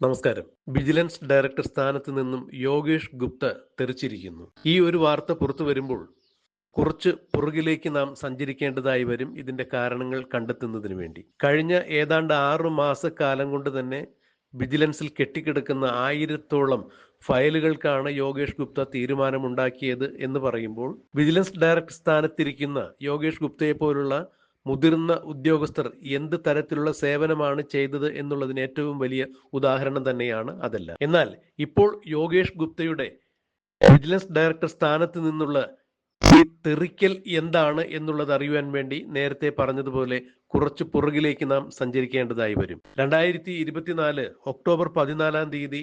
നമസ്കാരം. Vigilance director സ്ഥാനത്ത് നിന്നും യോഗേഷ് ഗുപ്ത തെറിച്ചിരിക്കുന്നു. ഈ ഒരു വാർത്ത പുറത്തു വരുമ്പോൾ കുറച്ച് പുറകിലേക്ക് നാം സഞ്ചരിക്കേണ്ടതായി വരും ഇതിന്റെ കാരണങ്ങൾ കണ്ടെത്തുന്നതിന് വേണ്ടി. കഴിഞ്ഞ ഏതാണ്ട് ആറു മാസക്കാലം കൊണ്ട് തന്നെ വിജിലൻസിൽ കെട്ടിക്കിടക്കുന്ന ആയിരത്തോളം ഫയലുകൾക്കാണ് യോഗേഷ് ഗുപ്ത തീരുമാനമുണ്ടാക്കിയത് എന്ന് പറയുമ്പോൾ വിജിലൻസ് ഡയറക്ടർ സ്ഥാനത്തിരിക്കുന്ന യോഗേഷ് ഗുപ്തയെ പോലുള്ള മുതിർന്ന ഉദ്യോഗസ്ഥർ എന്ത് തരത്തിലുള്ള സേവനമാണ് ചെയ്തത് എന്നുള്ളതിന് ഏറ്റവും വലിയ ഉദാഹരണം തന്നെയാണ് അതല്ല. എന്നാൽ ഇപ്പോൾ യോഗേഷ് ഗുപ്തയുടെ വിജിലൻസ് ഡയറക്ടർ സ്ഥാനത്ത് നിന്നുള്ള ഈ തെറിക്കൽ എന്താണ് എന്നുള്ളത് അറിയുവാൻ വേണ്ടി നേരത്തെ പറഞ്ഞതുപോലെ കുറച്ച് പുറകിലേക്ക് നാം സഞ്ചരിക്കേണ്ടതായി വരും. രണ്ടായിരത്തി ഇരുപത്തിനാല് ഒക്ടോബർ പതിനാലാം തീയതി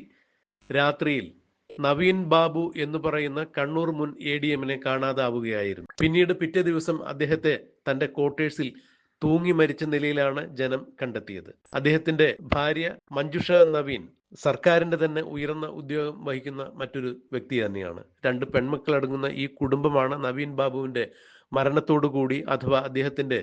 രാത്രിയിൽ നവീൻ ബാബു എന്ന് പറയുന്ന കണ്ണൂർ മുൻ എ ഡി എമ്മിനെ കാണാതാവുകയായിരുന്നു. പിന്നീട് പിറ്റേ ദിവസം അദ്ദേഹത്തെ തന്റെ ക്വാർട്ടേഴ്സിൽ തൂങ്ങി മരിച്ച നിലയിലാണ് ജനം കണ്ടെത്തിയത്. അദ്ദേഹത്തിന്റെ ഭാര്യ മഞ്ജുഷ നവീൻ സർക്കാരിന്റെ തന്നെ ഉയർന്ന ഉദ്യോഗം വഹിക്കുന്ന മറ്റൊരു വ്യക്തി തന്നെയാണ്. രണ്ട് പെൺമക്കളടങ്ങുന്ന ഈ കുടുംബമാണ് നവീൻ ബാബുവിന്റെ മരണത്തോടു കൂടി അഥവാ അദ്ദേഹത്തിന്റെ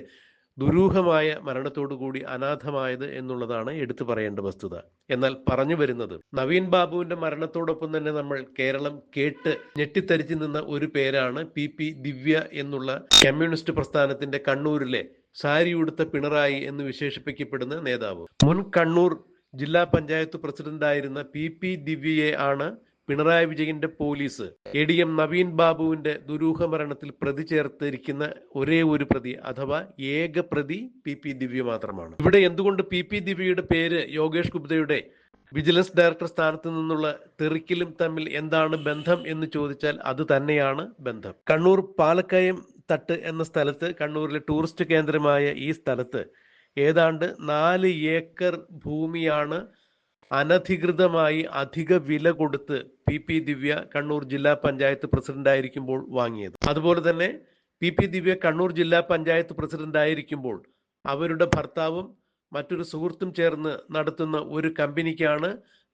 ദുരൂഹമായ മരണത്തോടു കൂടി അനാഥമായത് എന്നുള്ളതാണ് എടുത്തു പറയേണ്ട വസ്തുത. എന്നാൽ പറഞ്ഞു വരുന്നത് നവീൻ ബാബുവിന്റെ മരണത്തോടൊപ്പം തന്നെ നമ്മൾ കേരളം കേട്ട് ഞെട്ടിത്തരിച്ചു നിന്ന ഒരു പേരാണ് പി പി ദിവ്യ എന്നുള്ള കമ്മ്യൂണിസ്റ്റ് പ്രസ്ഥാനത്തിന്റെ കണ്ണൂരിലെ സാരിയുടുത്ത പിണറായി എന്ന് വിശേഷിപ്പിക്കപ്പെടുന്ന നേതാവ്. മുൻ കണ്ണൂർ ജില്ലാ പഞ്ചായത്ത് പ്രസിഡന്റായിരുന്ന പി പി ദിവ്യയെ ആണ് പിണറായി വിജയന്റെ police A D M Naveen ബാബുവിന്റെ ദുരൂഹ മരണത്തിൽ പ്രതി ചേർത്തിരിക്കുന്ന ഒരേ ഒരു പ്രതി അഥവാ ഏക പ്രതി പി പി ദിവ്യ മാത്രമാണ്. ഇവിടെ എന്തുകൊണ്ട് പി പി ദിവ്യയുടെ പേര് യോഗേഷ് ഗുപ്തയുടെ വിജിലൻസ് ഡയറക്ടർ സ്ഥാനത്ത് നിന്നുള്ള തെറിക്കലും തമ്മിൽ എന്താണ് ബന്ധം എന്ന് ചോദിച്ചാൽ അത് തന്നെയാണ് ബന്ധം. കണ്ണൂർ പാലക്കയം തട്ട് എന്ന സ്ഥലത്ത് കണ്ണൂരിലെ ടൂറിസ്റ്റ് കേന്ദ്രമായ ഈ സ്ഥലത്ത് ഏതാണ്ട് നാല് ഏക്കർ ഭൂമിയാണ് അനധികൃതമായി അധിക വില കൊടുത്ത് പി പി ദിവ്യ കണ്ണൂർ ജില്ലാ പഞ്ചായത്ത് പ്രസിഡന്റ് ആയിരിക്കുമ്പോൾ വാങ്ങിയത്. അതുപോലെ തന്നെ പി പി ദിവ്യ കണ്ണൂർ ജില്ലാ പഞ്ചായത്ത് പ്രസിഡന്റ് ആയിരിക്കുമ്പോൾ അവരുടെ ഭർത്താവും മറ്റൊരു സുഹൃത്തും ചേർന്ന് നടത്തുന്ന ഒരു കമ്പനിക്കാണ്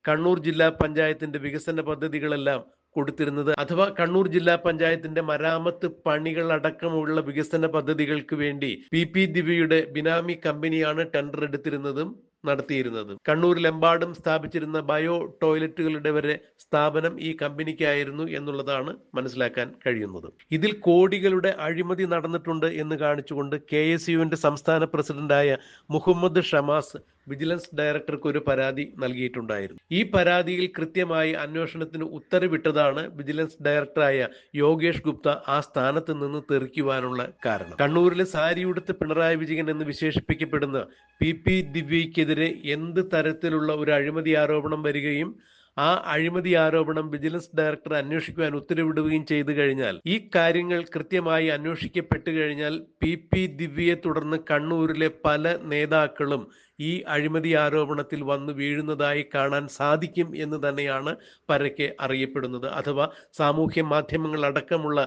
കണ്ണൂർ ജില്ലാ പഞ്ചായത്തിന്റെ വികസന പദ്ധതികളെല്ലാം കൊടുത്തിരുന്നത്. അഥവാ കണ്ണൂർ ജില്ലാ പഞ്ചായത്തിന്റെ മരാമത്ത് പണികൾ അടക്കമുള്ള വികസന പദ്ധതികൾക്ക് വേണ്ടി പി പി ദിവ്യയുടെ ബിനാമി കമ്പനിയാണ് ടെൻഡർ എടുത്തിരുന്നതും നടത്തിയിരുന്നത്. കണ്ണൂരിലെമ്പാടും സ്ഥാപിച്ചിരുന്ന ബയോ ടോയ്ലറ്റുകളുടെ വരെ സ്ഥാപനം ഈ കമ്പനിക്കായിരുന്നു എന്നുള്ളതാണ് മനസ്സിലാക്കാൻ കഴിയുന്നത്. ഇതിൽ കോടികളുടെ അഴിമതി നടന്നിട്ടുണ്ട് എന്ന് കാണിച്ചുകൊണ്ട് കെ എസ് യുവിന്റെ സംസ്ഥാന പ്രസിഡന്റായ മുഹമ്മദ് ഷമാസ് വിജിലൻസ് ഡയറക്ടർക്ക് ഒരു പരാതി നൽകിയിട്ടുണ്ടായിരുന്നു. ഈ പരാതിയിൽ കൃത്യമായി അന്വേഷണത്തിന് ഉത്തരവിട്ടതാണ് വിജിലൻസ് ഡയറക്ടറായ യോഗേഷ് ഗുപ്ത ആ സ്ഥാനത്ത് നിന്ന് തെറിക്കുവാനുള്ള കാരണം. കണ്ണൂരിലെ സാരിയുടുത്ത് പിണറായി വിജയൻ എന്ന് വിശേഷിപ്പിക്കപ്പെടുന്ന പി പി ദിവ്യയ്ക്കെതിരെ എന്ത് തരത്തിലുള്ള ഒരു അഴിമതി ആരോപണം വരികയും ആ അഴിമതി ആരോപണം വിജിലൻസ് ഡയറക്ടർ അന്വേഷിക്കുവാൻ ഉത്തരവിടുകയും ചെയ്തു കഴിഞ്ഞാൽ ഈ കാര്യങ്ങൾ കൃത്യമായി അന്വേഷിക്കപ്പെട്ടു കഴിഞ്ഞാൽ പി പി ദിവ്യയെ തുടർന്ന് കണ്ണൂരിലെ പല നേതാക്കളും ഈ അഴിമതി ആരോപണത്തിൽ വന്നു വീഴുന്നതായി കാണാൻ സാധിക്കും എന്ന് തന്നെയാണ് പരക്കെ അറിയപ്പെടുന്നത്. അഥവാ സാമൂഹ്യ മാധ്യമങ്ങൾ അടക്കമുള്ള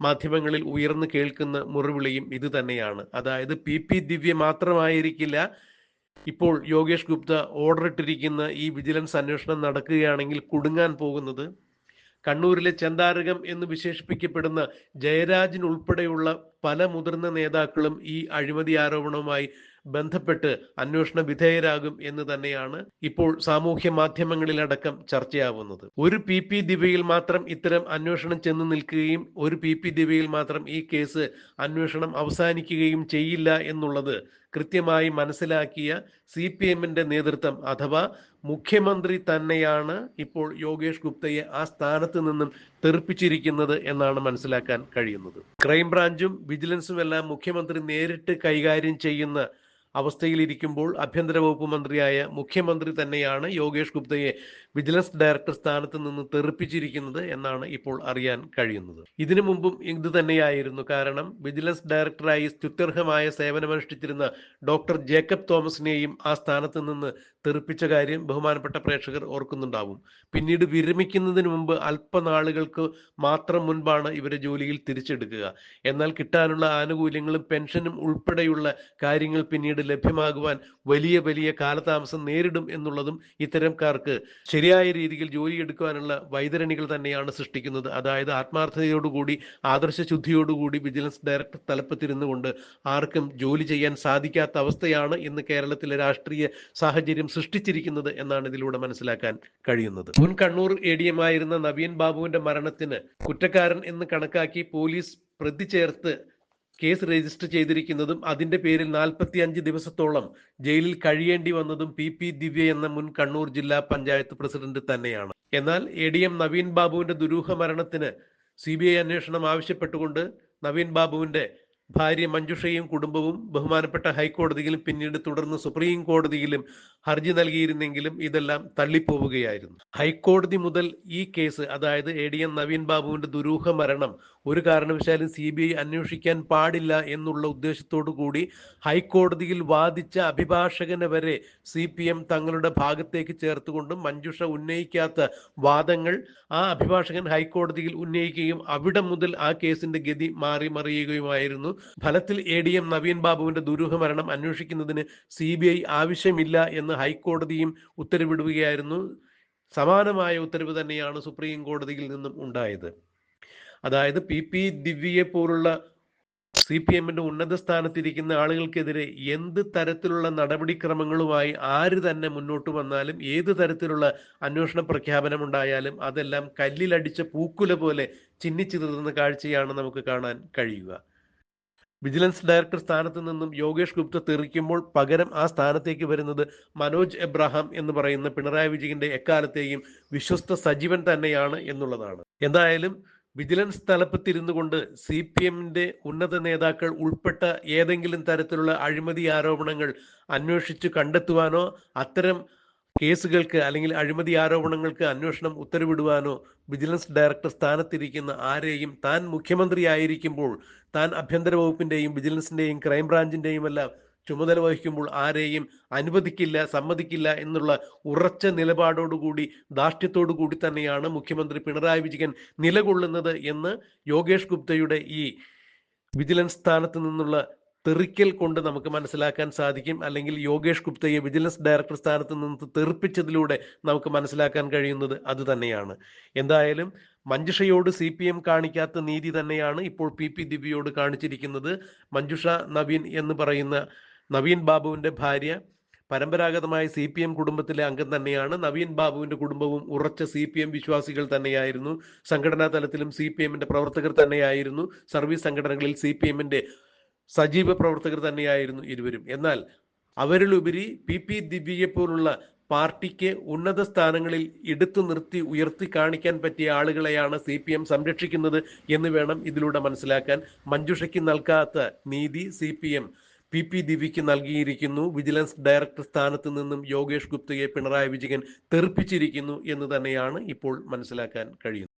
മാധ്യമങ്ങളിൽ ഉയർന്നു കേൾക്കുന്ന മുറിവിളിയും ഇത് തന്നെയാണ്. അതായത് പി പി ദിവ്യ മാത്രമായിരിക്കില്ല ഇപ്പോൾ യോഗേഷ് ഗുപ്ത ഓർഡർ ഇട്ടിരിക്കുന്ന ഈ വിജിലൻസ് അന്വേഷണം നടക്കുകയാണെങ്കിൽ കുടുങ്ങാൻ പോകുന്നത് കണ്ണൂരിലെ ചന്താരകം എന്ന് വിശേഷിപ്പിക്കപ്പെടുന്ന ജയരാജൻ ഉൾപ്പെടെയുള്ള പല മുതിർന്ന നേതാക്കളും ഈ അഴിമതി ആരോപണവുമായി ബന്ധപ്പെട്ട് അന്വേഷണ വിധേയരാകും എന്ന് തന്നെയാണ് ഇപ്പോൾ സാമൂഹ്യ മാധ്യമങ്ങളിലടക്കം ചർച്ചയാവുന്നത്. ഒരു പി പി ദിവയിൽ മാത്രം ഇത്തരം അന്വേഷണം ചെന്ന് നിൽക്കുകയും ഒരു പി പി ദിവയിൽ മാത്രം ഈ കേസ് അന്വേഷണം അവസാനിക്കുകയും ചെയ്യില്ല എന്നുള്ളത് കൃത്യമായി മനസ്സിലാക്കിയ സി പി എമ്മിന്റെ നേതൃത്വം അഥവാ മുഖ്യമന്ത്രി തന്നെയാണ് ഇപ്പോൾ യോഗേഷ് ഗുപ്തയെ ആ സ്ഥാനത്ത് നിന്നും തെറിപ്പിച്ചിരിക്കുന്നത് എന്നാണ് മനസ്സിലാക്കാൻ കഴിയുന്നത്. ക്രൈംബ്രാഞ്ചും വിജിലൻസും എല്ലാം മുഖ്യമന്ത്രി നേരിട്ട് കൈകാര്യം ചെയ്യുന്ന അവസ്ഥയിലിരിക്കുമ്പോൾ ആഭ്യന്തര വകുപ്പ് മന്ത്രിയായ മുഖ്യമന്ത്രി തന്നെയാണ് യോഗേഷ് ഗുപ്തയെ വിജിലൻസ് ഡയറക്ടർ സ്ഥാനത്ത് നിന്ന് തെറിപ്പിച്ചിരിക്കുന്നത് എന്നാണ് ഇപ്പോൾ അറിയാൻ കഴിയുന്നത്. ഇതിനു മുമ്പും ഇത് തന്നെയായിരുന്നു കാരണം വിജിലൻസ് ഡയറക്ടറായി സ്തുത്യർഹമായ സേവനമനുഷ്ഠിച്ചിരുന്ന ഡോക്ടർ ജേക്കബ് തോമസിനെയും ആ സ്ഥാനത്ത് നിന്ന് തെറിപ്പിച്ച കാര്യം ബഹുമാനപ്പെട്ട പ്രേക്ഷകർ ഓർക്കുന്നുണ്ടാവും. പിന്നീട് വിരമിക്കുന്നതിന് മുമ്പ് അല്പനാളുകൾക്ക് മാത്രം മുൻപാണ് ഇവരെ ജോലിയിൽ തിരിച്ചെടുക്കുക. എന്നാൽ കിട്ടാനുള്ള ആനുകൂല്യങ്ങളും പെൻഷനും ഉൾപ്പെടെയുള്ള കാര്യങ്ങൾ പിന്നീട് ലഭ്യമാകുവാൻ വലിയ വലിയ കാലതാമസം നേരിടും എന്നുള്ളതും ഇത്തരംകാർക്ക് ശരിയായ രീതിയിൽ ജോലി എടുക്കുവാനുള്ള വൈതരണികൾ തന്നെയാണ് സൃഷ്ടിക്കുന്നത്. അതായത് ആത്മാർത്ഥതയോടുകൂടി ആദർശ ശുദ്ധിയോടുകൂടി വിജിലൻസ് ഡയറക്ടർ തലപ്പത്തിരുന്നു കൊണ്ട് ആർക്കും ജോലി ചെയ്യാൻ സാധിക്കാത്ത അവസ്ഥയാണ് ഇന്ന് കേരളത്തിലെ രാഷ്ട്രീയ സാഹചര്യം സൃഷ്ടിച്ചിരിക്കുന്നത് എന്നാണ് ഇതിലൂടെ മനസ്സിലാക്കാൻ കഴിയുന്നത്. മുൻ കണ്ണൂർ എ ഡി എം ആയിരുന്ന നവീൻ ബാബുവിന്റെ മരണത്തിന് കുറ്റക്കാരൻ എന്ന് കണക്കാക്കി പോലീസ് പ്രതി ചേർത്ത് കേസ് രജിസ്റ്റർ ചെയ്തിരിക്കുന്നതും അതിന്റെ പേരിൽ നാൽപ്പത്തി അഞ്ച് ദിവസത്തോളം ജയിലിൽ കഴിയേണ്ടി വന്നതും പി പി ദിവ്യ എന്ന മുൻ കണ്ണൂർ ജില്ലാ പഞ്ചായത്ത് പ്രസിഡന്റ് തന്നെയാണ്. എന്നാൽ എ ഡി എം നവീൻ ബാബുവിന്റെ ദുരൂഹ മരണത്തിന് സി ബി ഐ അന്വേഷണം ആവശ്യപ്പെട്ടുകൊണ്ട് നവീൻ ബാബുവിന്റെ ഭാര്യ മഞ്ജുഷയും കുടുംബവും ബഹുമാനപ്പെട്ട ഹൈക്കോടതിയിലും പിന്നീട് തുടർന്ന് സുപ്രീം കോടതിയിലും ഹർജി നൽകിയിരുന്നെങ്കിലും ഇതെല്ലാം തള്ളിപ്പോവുകയായിരുന്നു. ഹൈക്കോടതി മുതൽ ഈ കേസ് അതായത് എ ഡി എം നവീൻ ബാബുവിന്റെ ദുരൂഹ മരണം ഒരു കാരണവശാലും സി ബി ഐ അന്വേഷിക്കാൻ പാടില്ല എന്നുള്ള ഉദ്ദേശത്തോടു കൂടി ഹൈക്കോടതിയിൽ വാദിച്ച അഭിഭാഷകനെ വരെ സി പി എം തങ്ങളുടെ ഭാഗത്തേക്ക് ചേർത്തുകൊണ്ടും മഞ്ജുഷ ഉന്നയിക്കാത്ത വാദങ്ങൾ ആ അഭിഭാഷകൻ ഹൈക്കോടതിയിൽ ഉന്നയിക്കുകയും അവിടെ മുതൽ ആ കേസിന്റെ ഗതി മാറി മറിയുകയുമായിരുന്നു. ഫലത്തിൽ എ ഡി എം നവീൻ ബാബുവിന്റെ ദുരൂഹ മരണം അന്വേഷിക്കുന്നതിന് സി ബി ഐ ആവശ്യമില്ല എന്ന് ഹൈക്കോടതിയും ഉത്തരവിടുകയായിരുന്നു. സമാനമായ ഉത്തരവ് തന്നെയാണ് സുപ്രീം കോടതിയിൽ നിന്നും ഉണ്ടായത്. അതായത് പി പി ദിവ്യയെ പോലുള്ള സി പി എമ്മിന്റെ ഉന്നത സ്ഥാനത്തിരിക്കുന്ന ആളുകൾക്കെതിരെ എന്ത് തരത്തിലുള്ള നടപടിക്രമങ്ങളുമായി ആര് തന്നെ മുന്നോട്ട് വന്നാലും ഏത് തരത്തിലുള്ള അന്വേഷണ പ്രഖ്യാപനം ഉണ്ടായാലും അതെല്ലാം കല്ലിലടിച്ച പൂക്കുല പോലെ ചിന്നിച്ചിതറുന്ന കാഴ്ചയാണ് നമുക്ക് കാണാൻ കഴിയുക. വിജിലൻസ് ഡയറക്ടർ സ്ഥാനത്ത് നിന്നും യോഗേഷ് ഗുപ്ത തെറിക്കുമ്പോൾ പകരം ആ സ്ഥാനത്തേക്ക് വരുന്നത് മനോജ് എബ്രഹാം എന്ന് പറയുന്ന പിണറായി വിജയന്റെ എക്കാലത്തെയും വിശ്വസ്ത സജീവൻ തന്നെയാണ് എന്നുള്ളതാണ്. എന്തായാലും വിജിലൻസ് തലപ്പത്തിരുന്നു കൊണ്ട് സി പി എമ്മിന്റെ ഉന്നത നേതാക്കൾ ഉൾപ്പെട്ട ഏതെങ്കിലും തരത്തിലുള്ള അഴിമതി ആരോപണങ്ങൾ അന്വേഷിച്ചു കണ്ടെത്തുവാനോ അത്തരം കേസുകൾക്ക് അല്ലെങ്കിൽ അഴിമതി ആരോപണങ്ങൾക്ക് അന്വേഷണം ഉത്തരവിടുവാനോ വിജിലൻസ് ഡയറക്ടർ സ്ഥാനത്തിരിക്കുന്ന ആരെയും താൻ മുഖ്യമന്ത്രിയായിരിക്കുമ്പോൾ താൻ ആഭ്യന്തര വകുപ്പിന്റെയും വിജിലൻസിന്റെയും ക്രൈംബ്രാഞ്ചിന്റെയും എല്ലാം ചുമതല വഹിക്കുമ്പോൾ ആരെയും അനുവദിക്കില്ല സമ്മതിക്കില്ല എന്നുള്ള ഉറച്ച നിലപാടോടുകൂടി കൂടി തന്നെയാണ് മുഖ്യമന്ത്രി പിണറായി വിജയൻ നിലകൊള്ളുന്നത് എന്ന് യോഗേഷ് ഗുപ്തയുടെ ഈ വിജിലൻസ് സ്ഥാനത്ത് നിന്നുള്ള തെറിക്കൽ കൊണ്ട് നമുക്ക് മനസ്സിലാക്കാൻ സാധിക്കും. അല്ലെങ്കിൽ യോഗേഷ് ഗുപ്തയെ വിജിലൻസ് ഡയറക്ടർ സ്ഥാനത്ത് നിന്ന് തെറിപ്പിച്ചതിലൂടെ നമുക്ക് മനസ്സിലാക്കാൻ കഴിയുന്നത് അത് തന്നെയാണ്. എന്തായാലും മഞ്ജുഷയോട് സി പി എം കാണിക്കാത്ത നീതി തന്നെയാണ് ഇപ്പോൾ പി പി ദിവ്യയോട് കാണിച്ചിരിക്കുന്നത്. മഞ്ജുഷ നവീൻ എന്ന് പറയുന്ന നവീൻ ബാബുവിന്റെ ഭാര്യ പരമ്പരാഗതമായ സി പി എം കുടുംബത്തിലെ അംഗം തന്നെയാണ്. നവീൻ ബാബുവിന്റെ കുടുംബവും ഉറച്ച സി പി എം വിശ്വാസികൾ തന്നെയായിരുന്നു. സംഘടനാ തലത്തിലും സി പി എമ്മിന്റെ പ്രവർത്തകർ തന്നെയായിരുന്നു. സർവീസ് സംഘടനകളിൽ സി പി എമ്മിന്റെ സജീവ പ്രവർത്തകർ തന്നെയായിരുന്നു ഇരുവരും. എന്നാൽ അവരിലുപരി പി പി ദിവ്യയെ പോലുള്ള പാർട്ടിക്ക് ഉന്നത സ്ഥാനങ്ങളിൽ എടുത്തു നിർത്തി ഉയർത്തി കാണിക്കാൻ പറ്റിയ ആളുകളെയാണ് സി പി എം സംരക്ഷിക്കുന്നത് എന്ന് വേണം ഇതിലൂടെ മനസ്സിലാക്കാൻ. മഞ്ജുഷയ്ക്ക് നൽകാത്ത നീതി C P M P P ദിവ്യയ്ക്ക് നൽകിയിരിക്കുന്നു. വിജിലൻസ് ഡയറക്ടർ സ്ഥാനത്ത് നിന്നും യോഗേഷ് ഗുപ്തയെ പിണറായി വിജയൻ തെറിപ്പിച്ചിരിക്കുന്നു എന്ന് തന്നെയാണ് ഇപ്പോൾ മനസ്സിലാക്കാൻ കഴിയുന്നത്.